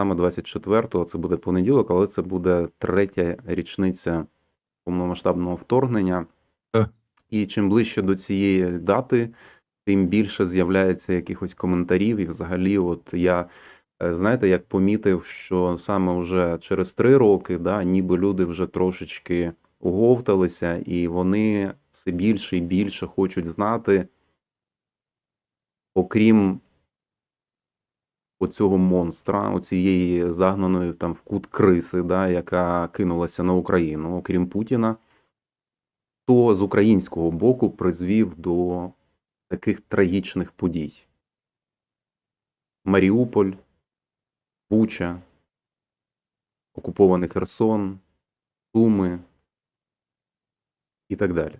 саме 24-го, це буде понеділок, але це буде третя річниця повномасштабного вторгнення. Е. І чим ближче до цієї дати, тим більше з'являється якихось коментарів. І взагалі, от я, е, знаєте, як помітив, що саме вже через три роки, да, ніби люди вже трошечки оговталися, і вони все більше і більше хочуть знати, окрім оцього монстра, оцієї загнаної там в кут криси, да, яка кинулася на Україну, окрім Путіна, хто з українського боку призвів до таких трагічних подій. Маріуполь, Буча, окупований Херсон, Суми і так далі.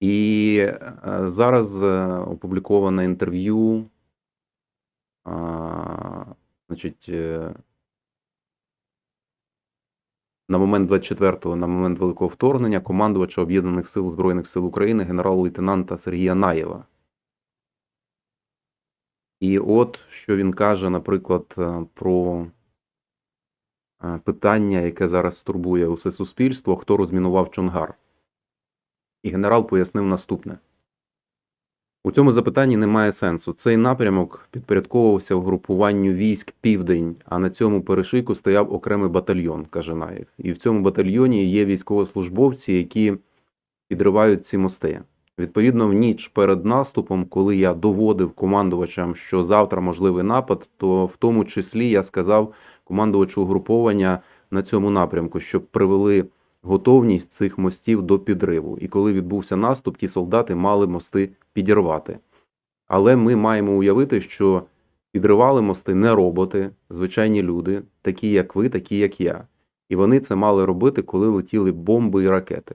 І е, зараз е, опубліковане інтерв'ю, значить, е, на момент 24-го, на момент великого вторгнення, командувача Об'єднаних сил Збройних сил України генерал-лейтенанта Сергія Наєва. І от що він каже, наприклад, е, про е, питання, яке зараз турбує усе суспільство, хто розмінував Чонгар. І генерал пояснив наступне. У цьому запитанні немає сенсу. Цей напрямок підпорядковувався угрупуванню військ Південь, а на цьому перешийку стояв окремий батальйон, каже Наєв. І в цьому батальйоні є військовослужбовці, які підривають ці мости. Відповідно, в ніч перед наступом, коли я доводив командувачам, що завтра можливий напад, то в тому числі я сказав командувачу угруповання на цьому напрямку, щоб привели готовність цих мостів до підриву. І коли відбувся наступ, ті солдати мали мости підірвати. Але ми маємо уявити, що підривали мости не роботи, звичайні люди, такі як ви, такі як я. І вони це мали робити, коли летіли бомби і ракети.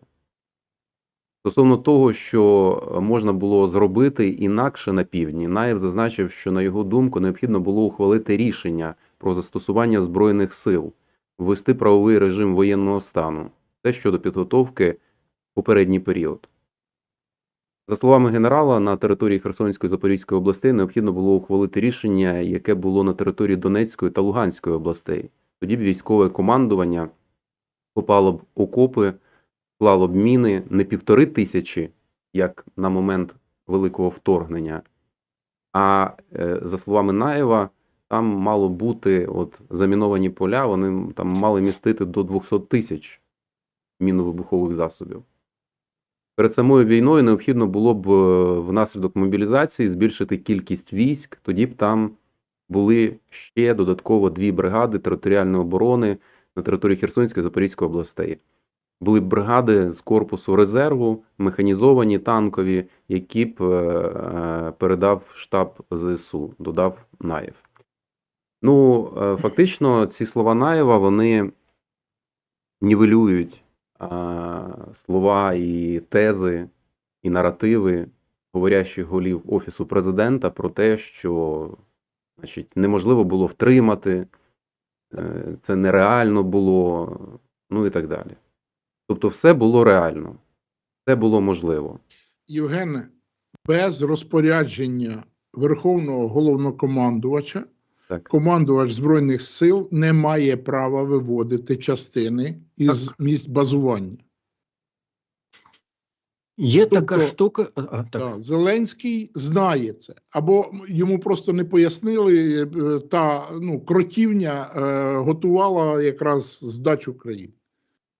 Стосовно того, що можна було зробити інакше на півдні, Наєв зазначив, що на його думку необхідно було ухвалити рішення про застосування збройних сил, ввести правовий режим воєнного стану. Це щодо підготовки в попередній період. За словами генерала, на території Херсонської і Запорізької областей необхідно було ухвалити рішення, яке було на території Донецької та Луганської областей. Тоді б військове командування копало б окопи, клало б міни не півтори тисячі, як на момент великого вторгнення, а е, за словами Наєва, там мало бути от заміновані поля, вони там мали містити до 200 тисяч міновибухових засобів. Перед самою війною необхідно було б е, внаслідок мобілізації збільшити кількість військ, тоді б там були ще додатково дві бригади територіальної оборони на території Херсонської Запорізької областей. Були б бригади з корпусу резерву, механізовані танкові, які б е, е, передав штаб ЗСУ, додав Наєв. Ну, фактично, ці слова Наєва вони нівелюють слова і тези, і наративи говорящих голів Офісу президента про те, що значить, неможливо було втримати, е, це нереально було, ну і так далі. Тобто, все було реально, все було можливо. Євгене, без розпорядження Верховного головнокомандувача Так. командувач Збройних сил не має права виводити частини із місць базування. Є Тобто, така штука. а, так. Так, Зеленський знає це, або йому просто не пояснили, е, та ну, кротівня е, готувала якраз здачу країни.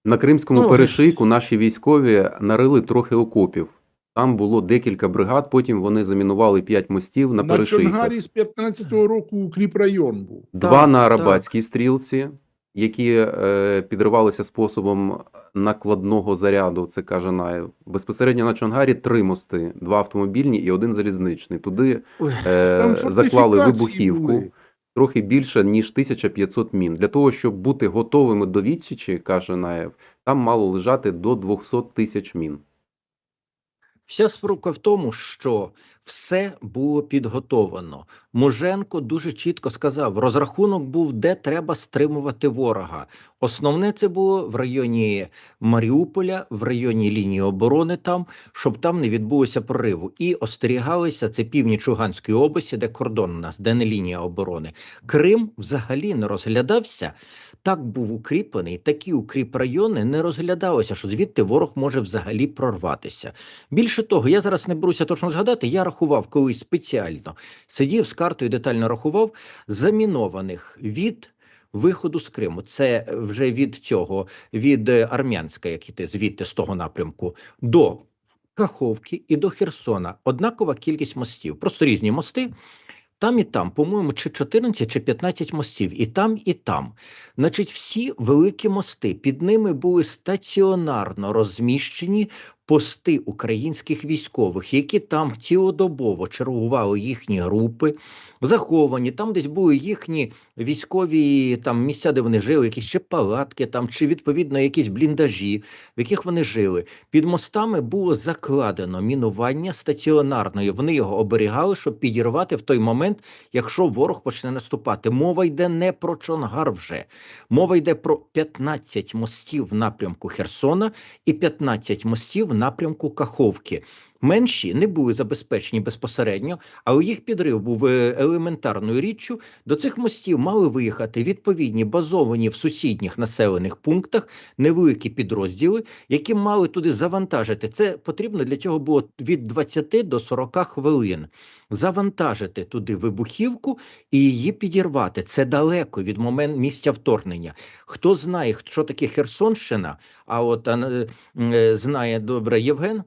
На Кримському Ну, перешийку наші військові нарили трохи окопів. Там було декілька бригад, потім вони замінували п'ять мостів на, На перешийках. Чонгарі з 15-го року укріпрайон був. Два Так, на так. Арабатській стрілці, які е, підривалися способом накладного заряду, це каже Наєв. Безпосередньо на Чонгарі три мости: два автомобільні і один залізничний. Туди е, заклали вибухівку. були. Трохи більше, ніж 1500 мін. Для того, щоб бути готовими до відсічі, каже Наєв, там мало лежати до 200 тисяч мін. Вся спрука в тому, що Все було підготовлено. Муженко дуже чітко сказав: розрахунок був, де треба стримувати ворога. Основне це було в районі Маріуполя, в районі лінії оборони, там, щоб там не відбулося прориву. І остерігалися це північ Луганської області, де кордон у нас, де не лінія оборони. Крим взагалі не розглядався. Так був укріплений, такі укріп райони не розглядалися, що звідти ворог може взагалі прорватися. Більше того, я зараз не беруся точно згадати. Я рахував колись спеціально, сидів з картою, детально рахував замінованих від. Виходу з Криму, це вже від цього, від е, Армянська, як іти звідти з того напрямку, до Каховки і до Херсона. Однакова кількість мостів, просто різні мости. Там і там, по-моєму, чи 14, чи 15 мостів, і там, і там. Значить, всі великі мости, під ними були стаціонарно розміщені пости українських військових, які там цілодобово чергували їхні групи, заховані. Там десь були їхні військові там місця, де вони жили, якісь чи палатки, там, чи відповідно якісь бліндажі, в яких вони жили. Під мостами було закладено мінування стаціонарно, і вони його оберігали, щоб підірвати в той момент, якщо ворог почне наступати. Мова йде не про Чонгар вже. Мова йде про 15 мостів в напрямку Херсона і 15 мостів напрямку Каховки. Менші не були забезпечені безпосередньо, але їх підрив був е, елементарною річчю. До цих мостів мали виїхати відповідні базовані в сусідніх населених пунктах невеликі підрозділи, які мали туди завантажити. Це потрібно для цього було від 20 до 40 хвилин. Завантажити туди вибухівку і її підірвати. Це далеко від момент місця вторгнення. Хто знає, що таке Херсонщина, а от е, знає добре Євген.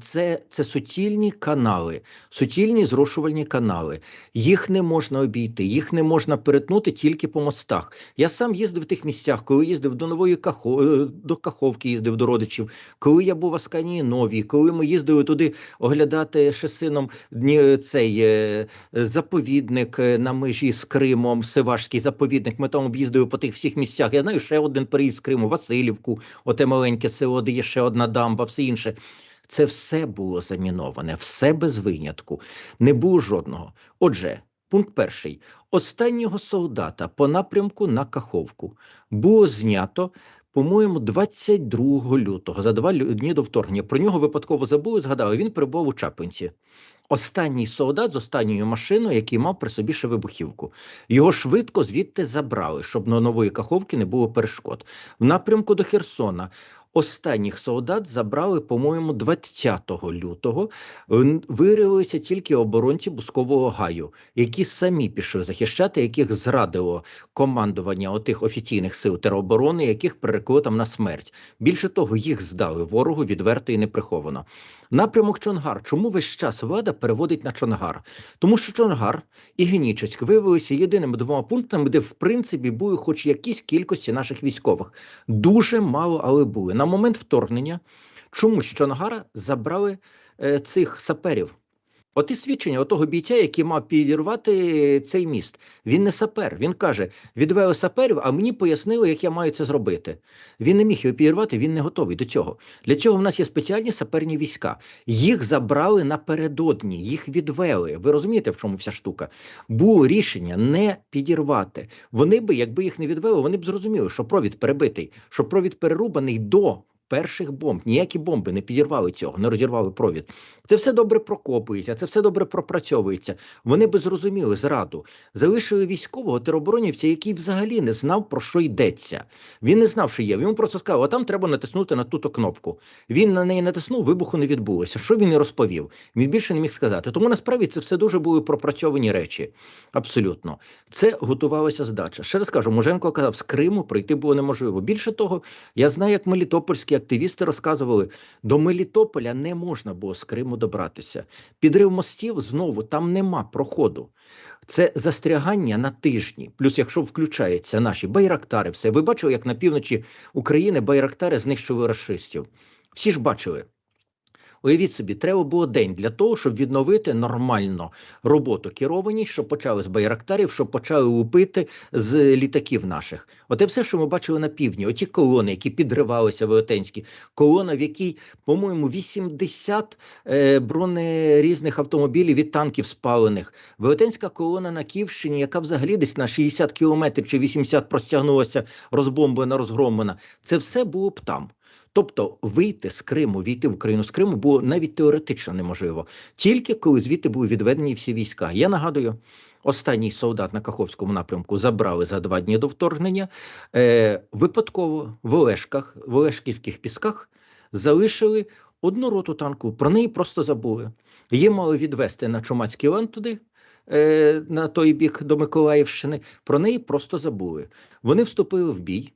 Це, це суцільні канали, суцільні зрошувальні канали. Їх не можна обійти, їх не можна перетнути тільки по мостах. Я сам їздив в тих місцях, коли їздив до Нової Кахо, е, до Каховки, їздив до родичів, коли я був в Асканії Новій, коли ми їздили туди оглядати ще сином дні, цей е, заповідник е, на межі з Кримом, Севашський заповідник. Ми там об'їздили по тих всіх місцях. Я знаю ще один переїзд з Криму, Васильівку, оте маленьке село, де є ще одна дамба, все інше. Це все було заміноване, все без винятку, не було жодного. Отже, пункт перший: останнього солдата по напрямку на Каховку було знято. По-моєму, 22 лютого, за два дні до вторгнення. Про нього випадково забули, згадали. Він перебував у Чапинці. Останній солдат з останньою машиною, який мав при собі ще вибухівку. Його швидко звідти забрали, щоб на нової каховки не було перешкод. В напрямку до Херсона Останніх солдат забрали, по-моєму, 20 лютого. Виявилися тільки оборонці Бускового гаю, які самі пішли захищати, яких зрадило командування отих офіційних сил тероборони, яких прирекли там на смерть. Більше того, їх здали ворогу відверто і неприховано. Напрямок Чонгар. Чому весь час влада переводить на Чонгар? Тому що Чонгар і Генічеськ виявилися єдиними двома пунктами, де в принципі були хоч якісь кількості наших військових. Дуже мало, але були. На момент вторгнення чомусь Чонгара забрали е, цих саперів. От і свідчення того бійця, який мав підірвати цей міст. Він не сапер. Він каже: відвели саперів, а мені пояснили, як я маю це зробити. Він не міг його підірвати, він не готовий до цього. Для цього в нас є спеціальні саперні війська. Їх забрали напередодні, їх відвели. Ви розумієте, в чому вся штука? Було рішення не підірвати. Вони би, якби їх не відвели, вони б зрозуміли, що провід перебитий, що провід перерубаний до. Перших бомб ніякі бомби не підірвали цього, не розірвали провід. Це все добре прокопується, це все добре пропрацьовується. Вони би зрозуміли зраду. Залишили військового тероборонівця, який взагалі не знав про що йдеться. Він не знав, що є. Йому просто сказав, а там треба натиснути на ту кнопку. Він на неї натиснув, вибуху не відбулося. Що він і розповів? Він більше не міг сказати. Тому насправді це все дуже були пропрацьовані речі. Абсолютно, це готувалася здача. Ще раз кажу, Муженко казав, з Криму прийти було неможливо. Більше того, я знаю, як мелітопольські активісти розказували, до Мелітополя не можна було з Криму добратися. Підрив мостів знову там нема проходу. Це застрягання на тижні. Плюс, якщо включаються наші байрактари, все ви бачили, як на півночі України байрактари знищили расистів. Всі ж бачили. Уявіть собі, треба було день для того, щоб відновити нормально роботу керованість, щоб почали з байрактарів, щоб почали лупити з літаків наших. Оте все, що ми бачили на півдні, оті колони, які підривалися велетенські, колона, в якій, по-моєму, 80 е, броне різних автомобілів від танків спалених. Велетенська колона на Київщині, яка взагалі десь на 60 кілометрів чи 80 простягнулася, розбомблена, розгромлена. Це все було б там. Тобто вийти з Криму, війти в Україну з Криму було навіть теоретично неможливо, тільки коли звідти були відведені всі війська. Я нагадую, останній солдат на Каховському напрямку забрали за два дні до вторгнення. Е, випадково в Олешках, в Олешківських пісках залишили одну роту танку. Про неї просто забули. Її мали відвести на Чумацький лан туди. е, На той бік до Миколаївщини про неї просто забули. Вони вступили в бій.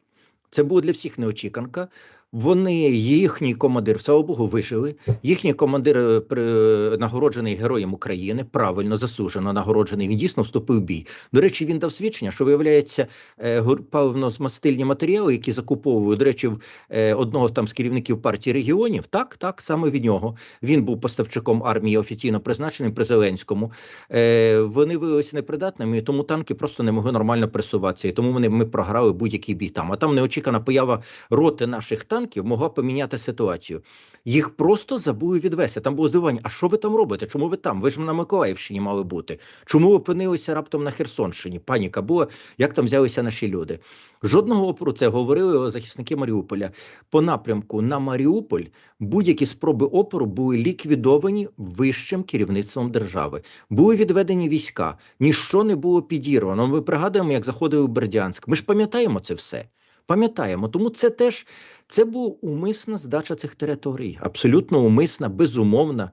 Це було для всіх неочіканка. Вони, їхній командир, слава Богу, вижили. Їхній командир е, при- нагороджений Героєм України, правильно засуджено нагороджений. Він дійсно вступив в бій. До речі, він дав свідчення, що виявляється е, паливно-змастильні матеріали, які закуповують, до речі, е, одного там з керівників партії регіонів. Так, так, саме від нього. Він був поставщиком армії офіційно призначеним при Зеленському. Е, вони виявилися непридатними, тому танки просто не могли нормально пересуватися. І тому вони ми програли будь-який бій там. А там неочікана поява роти наших танків могла поміняти ситуацію. Їх просто забули відвести. Там було здивування. А що ви там робите? Чому ви там? Ви ж на Миколаївщині мали бути. Чому ви опинилися раптом на Херсонщині? Паніка була, як там взялися наші люди. Жодного опору це говорили захисники Маріуполя. По напрямку на Маріуполь будь-які спроби опору були ліквідовані вищим керівництвом держави. Були відведені війська, ніщо не було підірвано. Ми пригадуємо, як заходили в Бердянськ. Ми ж пам'ятаємо це все. Пам'ятаємо, тому це теж це була умисна здача цих територій, абсолютно умисна, безумовна,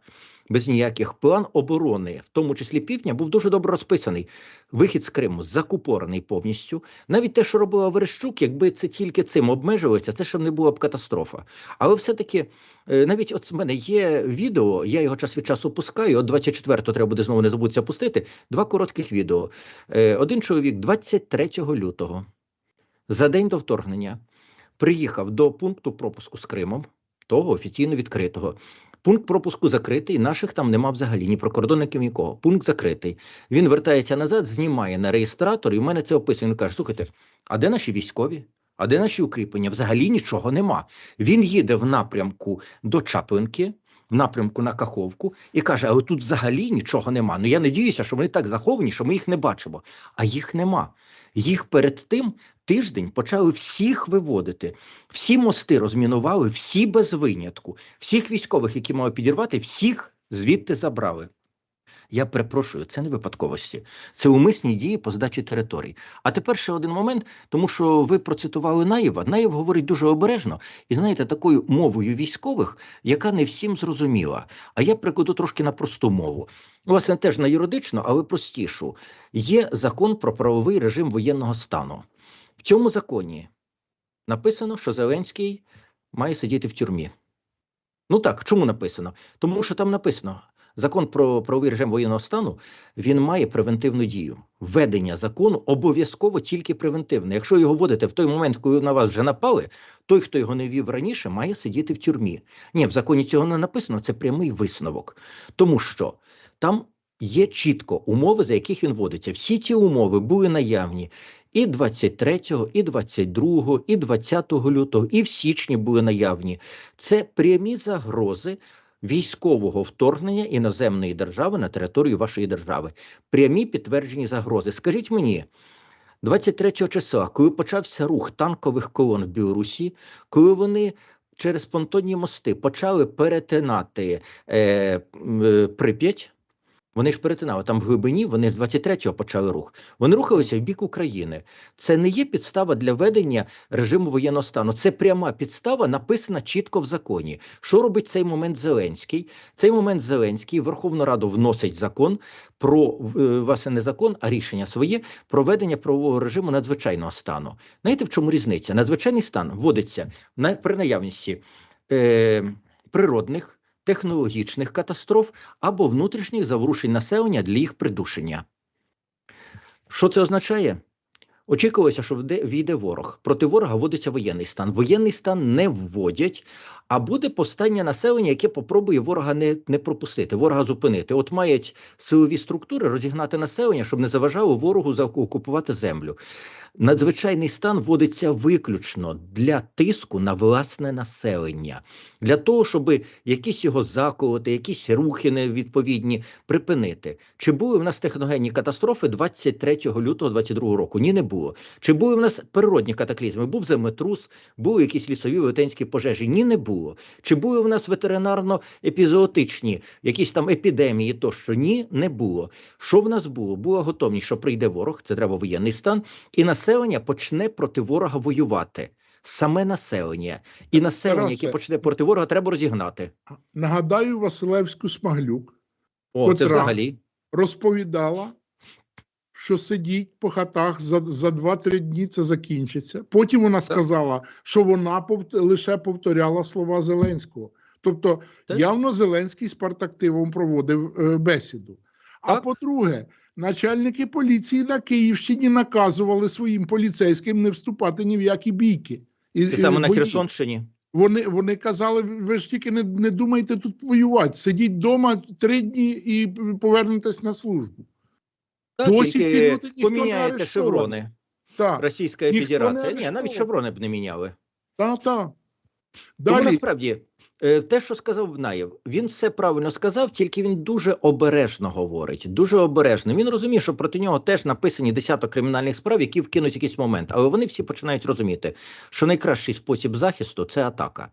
без ніяких план оборони, в тому числі півдня, був дуже добре розписаний. Вихід з Криму закупорений повністю. Навіть те, що робила Верещук, якби це тільки цим обмежилося, це ще не була б катастрофа. Але все-таки, е, навіть от в мене є відео, я його час від часу пускаю. От 24-го треба буде знову не забутися пустити. Два коротких відео. Е, Один чоловік 23 лютого, за день до вторгнення, приїхав до пункту пропуску з Кримом, того офіційно відкритого. Пункт пропуску закритий, наших там нема взагалі, ні прикордонників, нікого. Пункт закритий. Він вертається назад, знімає на реєстратор, і в мене це описує. Він каже: слухайте, а де наші військові? А де наші укріплення? Взагалі нічого нема. Він їде в напрямку до Чаплинки, в напрямку на Каховку, і каже: але тут взагалі нічого нема. Ну я надіюся, що вони так заховані, що ми їх не бачимо. А їх нема. Їх перед тим тиждень почали всіх виводити. Всі мости розмінували, всі без винятку. Всіх військових, які мали підірвати, всіх звідти забрали. Я перепрошую, це не випадковості, це умисні дії по здачі територій. А тепер ще один момент, тому що ви процитували Наєва. Наєв говорить дуже обережно і знаєте, такою мовою військових, яка не всім зрозуміла. А я прикладу трошки на просту мову. Власне, теж на юридичну, але простішу. Є закон про правовий режим воєнного стану. В цьому законі написано, що Зеленський має сидіти в тюрмі. Ну так, чому написано? Тому що там написано: закон про правовий режим воєнного стану він має превентивну дію. Введення закону обов'язково тільки превентивне. Якщо його вводите в той момент, коли на вас вже напали, той, хто його не вів раніше, має сидіти в тюрмі. Ні, в законі цього не написано, це прямий висновок. Тому що там є чітко умови, за яких він вводиться. Всі ці умови були наявні. І 23-го, і 22-го, і 20 лютого, і в січні були наявні. Це прямі загрози військового вторгнення іноземної держави на територію вашої держави. Прямі підтверджені загрози. Скажіть мені, 23 числа, коли почався рух танкових колон в Білорусі, коли вони через понтонні мости почали перетинати е, е, Прип'ять, вони ж перетинали там в глибині, вони з 23-го почали рух. Вони рухалися в бік України. Це не є підстава для ведення режиму воєнного стану. Це пряма підстава, написана чітко в законі. Що робить цей момент Зеленський? Цей момент Зеленський Верховну Раду вносить закон про е, власне не закон, а рішення своє про ведення правового режиму надзвичайного стану. Знаєте, в чому різниця? Надзвичайний стан вводиться на при наявності е, природних технологічних катастроф або внутрішніх заворушень населення для їх придушення. Що це означає? Очікувалося, що війде ворог. Проти ворога вводиться воєнний стан. Воєнний стан не вводять, а буде повстання населення, яке попробує ворога не, не пропустити, ворога зупинити. От мають силові структури розігнати населення, щоб не заважало ворогу заокупувати землю. Надзвичайний стан вводиться виключно для тиску на власне населення, для того, щоб якісь його заколоти, якісь рухи невідповідні припинити. Чи були в нас техногенні катастрофи 23 лютого 22 року? Ні, не було. Чи були в нас природні катаклізми? Був землетрус, були якісь лісові велетенські пожежі? Ні, не було. Чи були в нас ветеринарно-епізоотичні, якісь там епідемії тощо? Ні, не було. Що в нас було? Була готовність, що прийде ворог, це треба воєнний стан, і населення почне проти ворога воювати. Саме населення. І населення, яке почне проти ворога, треба розігнати. Нагадаю Василевську Смаглюк О, це взагалі. розповідала, що сидіть по хатах за, за 2-3 дні це закінчиться. Потім вона сказала, що вона повт- лише повторяла слова Зеленського. Тобто, Так. явно Зеленський з партактивом проводив е, бесіду. А Так. по-друге, начальники поліції на Київщині наказували своїм поліцейським не вступати ні в які бійки. І, саме на бої. Херсонщині. Вони, вони казали, ви ж тільки не, не думайте тут воювати. Сидіть вдома три дні і повернетесь на службу. Досі ці люди ніхто не поміняєте арештований. шеврони. Так, Російська Ніхто не Федерація. Ні, навіть шеврони б не міняли. так, так. Тому насправді е, те, що сказав Наєв, він все правильно сказав, тільки він дуже обережно говорить. Дуже обережно. Він розуміє, що проти нього теж написані десяток кримінальних справ, які вкинуть якийсь момент. Але вони всі починають розуміти, що найкращий спосіб захисту це атака.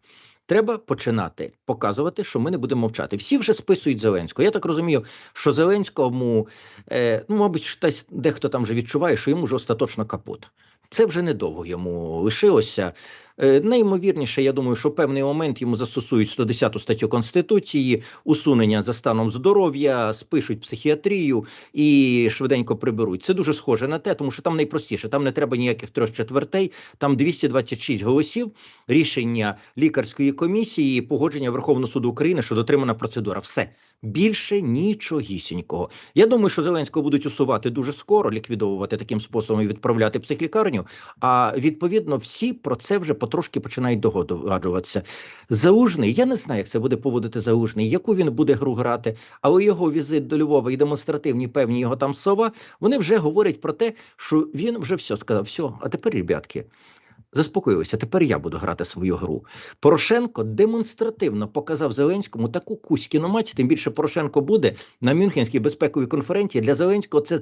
Треба починати показувати, що ми не будемо мовчати. Всі вже списують Зеленського. Я так розумію, що Зеленському, е, ну, мабуть, хтось дехто там вже відчуває, що йому вже остаточно капут. Це вже недовго йому лишилося. Е, Найімовірніше, я думаю, що в певний момент йому застосують 110 статтю Конституції, усунення за станом здоров'я, спишуть психіатрію і швиденько приберуть. Це дуже схоже на те, тому що там найпростіше, там не треба ніяких трьох четвертей, там 226 голосів, рішення лікарської комісії, погодження Верховного суду України, що дотримана процедура. Все більше нічогісінького. Я думаю, що Зеленського будуть усувати дуже скоро, ліквідовувати таким способом і відправляти психлікарню. А відповідно, всі про це вже потрошки починають догадуватися. Заужний, я не знаю, як це буде поводити Заужний, яку він буде гру грати, але його візит до Львова і демонстративні певні його там слова, вони вже говорять про те, що він вже все сказав. Все, а тепер, ребятки. Заспокоїлися, тепер я буду грати свою гру. Порошенко демонстративно показав Зеленському таку кузькіну мать, тим більше Порошенко буде на Мюнхенській безпековій конференції. Для Зеленського це,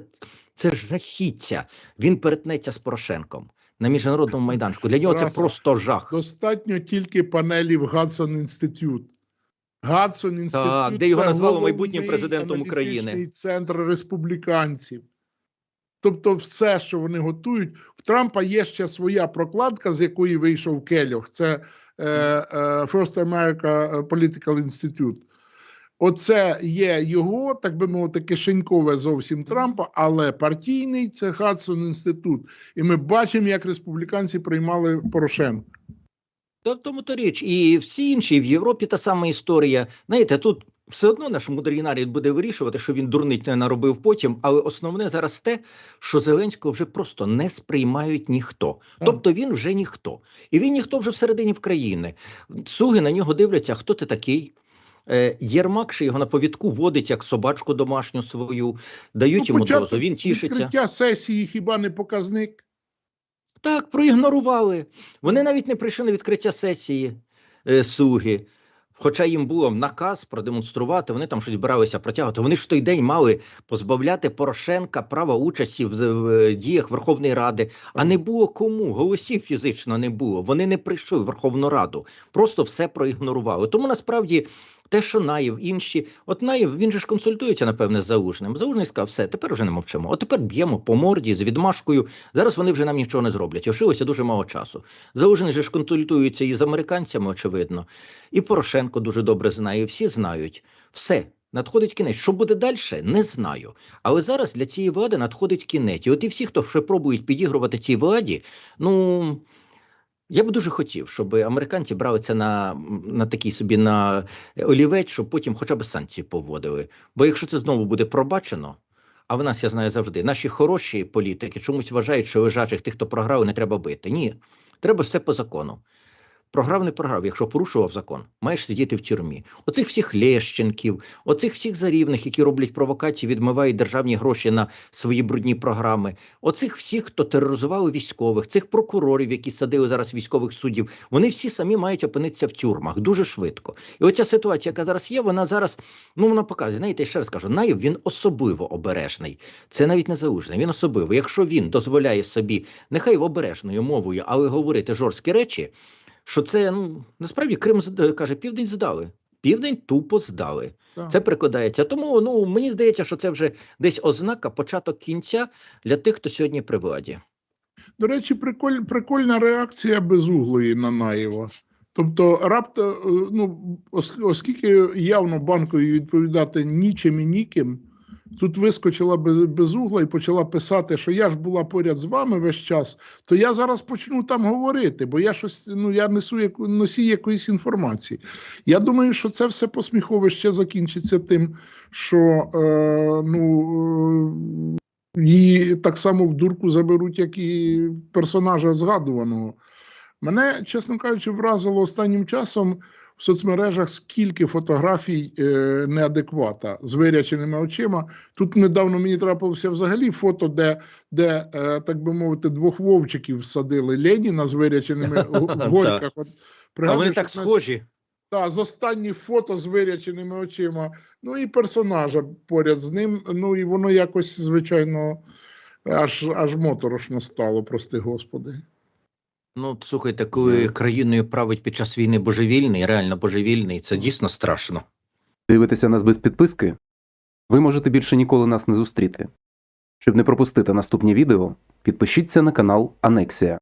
це жахіття. Він перетнеться з Порошенком на міжнародному майданчику. Для нього це просто жах. достатньо тільки панелі в Гадсон Інститут. Гадсон Інститут де його це назвали майбутнім президентом України. центр республіканців. Тобто, все, що вони готують, в Трампа є ще своя прокладка, з якої вийшов Келлог. Це е, е, First America Political Institute. Оце є його, так би мовити, кишенькове зовсім Трампа, але партійний це Хадсон інститут. І ми бачимо, як республіканці приймали Порошенка. Та в тому то річ, і всі інші і в Європі та сама історія. Знаєте, тут все одно наш мудрий нарід буде вирішувати, що він дурнить не наробив потім. Але основне зараз те, що Зеленського вже просто не сприймають ніхто. Тобто він вже ніхто, і він ніхто вже всередині в країни. Слуги на нього дивляться, хто ти такий. Е, Єрмак ще його на повідку водить як собачку домашню свою, дають йому Ну, початок дозу. Він тішиться. Відкриття сесії хіба не показник? Так, проігнорували. Вони навіть не прийшли на відкриття сесії е, слуги. Хоча їм було наказ продемонструвати, вони там щось збиралися протягувати. Вони ж в той день мали позбавляти Порошенка права участі в, в е, діях Верховної Ради, а не було кому. Голосів фізично не було. Вони не прийшли в Верховну Раду, просто все проігнорували. Тому насправді те, що Наєв, інші, от Наєв, він же ж консультується, напевне, з Залужним. Залужний сказав, все, тепер вже не мовчимо. От тепер б'ємо по морді з відмашкою. Зараз вони вже нам нічого не зроблять. Лишилося дуже мало часу. Залужний же ж консультується і з американцями, очевидно. І Порошенко дуже добре знає, всі знають. Все. Надходить кінець. Що буде далі, не знаю. Але зараз для цієї влади надходить кінець. І от і всі, хто ще пробують підігрувати цій владі, ну я б дуже хотів, щоб американці брали це на, на такий собі на олівець, щоб потім хоча б санкції поводили. Бо якщо це знову буде пробачено, а в нас я знаю завжди, наші хороші політики чомусь вважають, що лежачих тих, хто програв, не треба бити. Ні, треба все по закону. Програв не програв. Якщо порушував закон, маєш сидіти в тюрмі. Оцих всіх Лещенків, оцих всіх зарівних, які роблять провокації, відмивають державні гроші на свої брудні програми. Оцих всіх, хто тероризував військових, цих прокурорів, які садили зараз військових суддів, вони всі самі мають опинитися в тюрмах дуже швидко. І оця ситуація, яка зараз є, вона зараз ну вона показує. Знаєте, ще раз кажу, Наєв він особливо обережний. Це навіть не заужний. Він особливо. Якщо він дозволяє собі, нехай в обережною мовою, але говорити жорсткі речі, що це ну насправді Крим каже, південь здали. Південь тупо здали. Так. Це прикладається. Тому ну мені здається, що це вже десь ознака, початок кінця для тих, хто сьогодні при владі. До речі, приколь, прикольна реакція безуглої на Наєва. Тобто, рапто, е, ну, ос- оскільки явно банкові відповідати нічим і ніким, тут вискочила без, безугла і почала писати, що я ж була поряд з вами весь час, то я зараз почну там говорити, бо я щось ну я несу яку носій якоїсь інформації. Я думаю, що це все посміховище закінчиться тим, що е, ну. е, Її так само в дурку заберуть, як і персонажа згадуваного. Мене, чесно кажучи, вразило останнім часом в соцмережах скільки фотографій е, неадеквата з виряченими очима. Тут недавно мені трапилося взагалі фото, де, де е, так би мовити, двох вовчиків всадили Леніна з виряченими в горьках. От, А вони так схожі. так, з останніх фото з виряченими очима. Ну і персонажа поряд з ним. Ну і воно якось, звичайно, аж, аж моторошно стало, прости господи. Ну слухайте, коли країною править під час війни божевільний, реально божевільний, це дійсно страшно. Дивитеся нас без підписки? Ви можете більше ніколи нас не зустріти. Щоб не пропустити наступні відео, підпишіться на канал Анексія.